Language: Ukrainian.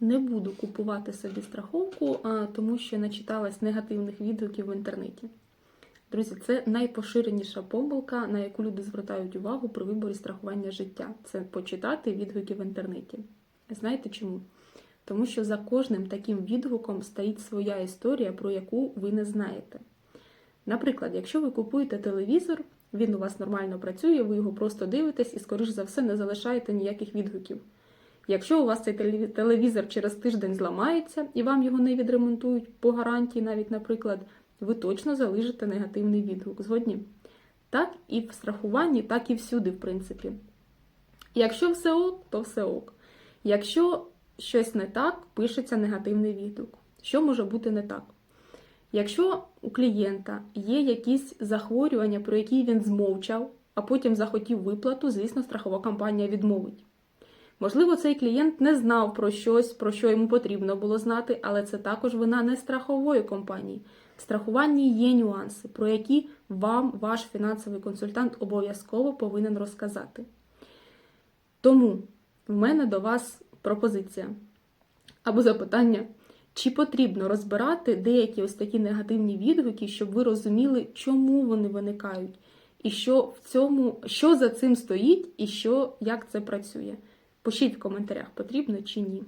Не буду купувати собі страховку, тому що начиталась негативних відгуків в інтернеті. Друзі, це найпоширеніша помилка, на яку люди звертають увагу при виборі страхування життя. Це почитати відгуки в інтернеті. Знаєте чому? Тому що за кожним таким відгуком стоїть своя історія, про яку ви не знаєте. Наприклад, якщо ви купуєте телевізор, він у вас нормально працює, ви його просто дивитесь і, скоріш за все, не залишаєте ніяких відгуків. Якщо у вас цей телевізор через тиждень зламається і вам його не відремонтують по гарантії, навіть, наприклад, ви точно залишите негативний відгук. Згодні? Так і в страхуванні, так і всюди, в принципі. Якщо все ок, то все ок. Якщо щось не так, пишеться негативний відгук. Що може бути не так? Якщо у клієнта є якісь захворювання, про які він змовчав, а потім захотів виплату, звісно, страхова компанія відмовить. Можливо, цей клієнт не знав про щось, про що йому потрібно було знати, але це також вина не страхової компанії. В страхуванні є нюанси, про які вам ваш фінансовий консультант обов'язково повинен розказати. Тому в мене до вас пропозиція або запитання. Чи потрібно розбирати деякі ось такі негативні відгуки, щоб ви розуміли, чому вони виникають, і що в цьому, що за цим стоїть, і що як це працює? Пишіть в коментарях, потрібно чи ні.